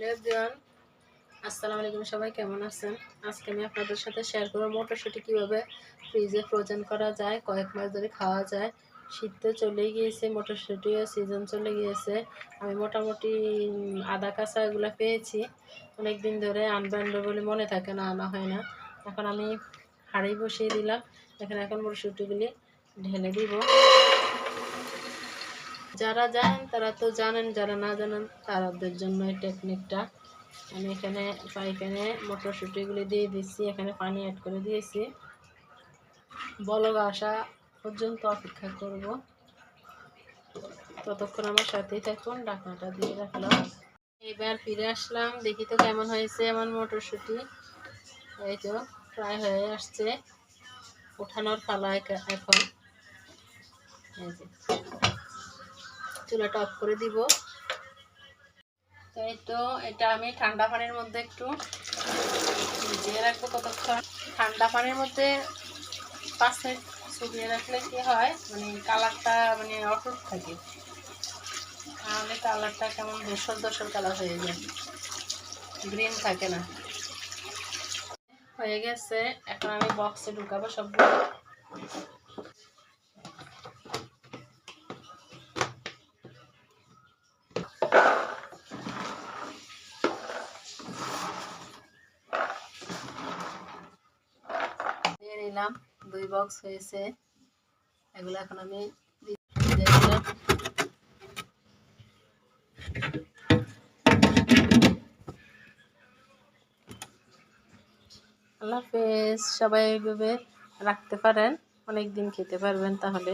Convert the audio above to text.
Hello everyone, আসসালামু আলাইকুম। সবাই কেমন আছেন? আজকে আমি আপনাদের সাথে শেয়ার করব মটরশুঁটি কীভাবে ফ্রিজে ফ্রোজেন করা যায়, কয়েক মাস ধরে খাওয়া যায়। শীত তো চলেই গিয়েছে, মটরশুঁটিও সিজন চলে গিয়েছে। আমি মোটামুটি আদা, কাঁচা এগুলো পেয়েছি। অনেক দিন ধরে আনব আনব বলে মনে থাকে না, আনা হয় না। এখন আমি হাঁড়ি বসিয়ে দিলাম। এখানে, এখন মটরশুঁটিগুলি ঢেলে দিব। যারা জানেন, তারা তো জানেন, যারা না জানেন, তাদের জন্য এই টেকনিকটা আমি এখানে পাইপ্যানে মটরশুঁটিগুলি দিয়ে দিচ্ছি, এখানে পানি অ্যাড করে দিয়েছি। বলগ আসা পর্যন্ত অপেক্ষা করব। ততক্ষণ আমার সাথেই থাকুন ডাকনাটা দিয়ে রাখলাম। এবার ফিরে আসলাম, দেখি তো কেমন হয়েছে আমার মটরশুঁটি। এই তো ফ্রাই হয়ে আসছে। ওঠানোর পালা এখন। চুলাটা অফ করে দিব। তাই তো, এটা আমি ঠান্ডা পানির মধ্যে একটু ভিজিয়ে রাখব কতক্ষণ ঠান্ডা পানির মধ্যে পাঁচ মিনিট শুকিয়ে রাখলে কি হয় মানে কালারটা মানে অটুট থাকে। তাহলে কালারটা কেমন ধূসর ধূসর কালার হয়ে যায়। গ্রিন থাকে না। হয়ে গেছে, এখন আমি বক্সে ঢুকাবো সবগুলো। দিয়ে নিলাম, দুই বক্স হয়েছে। এগুলো এখন আমি আল্লাহ হাফেজ, সবাই এইভাবে রাখতে পারেন অনেক দিন খেতে পারবেন তাহলে।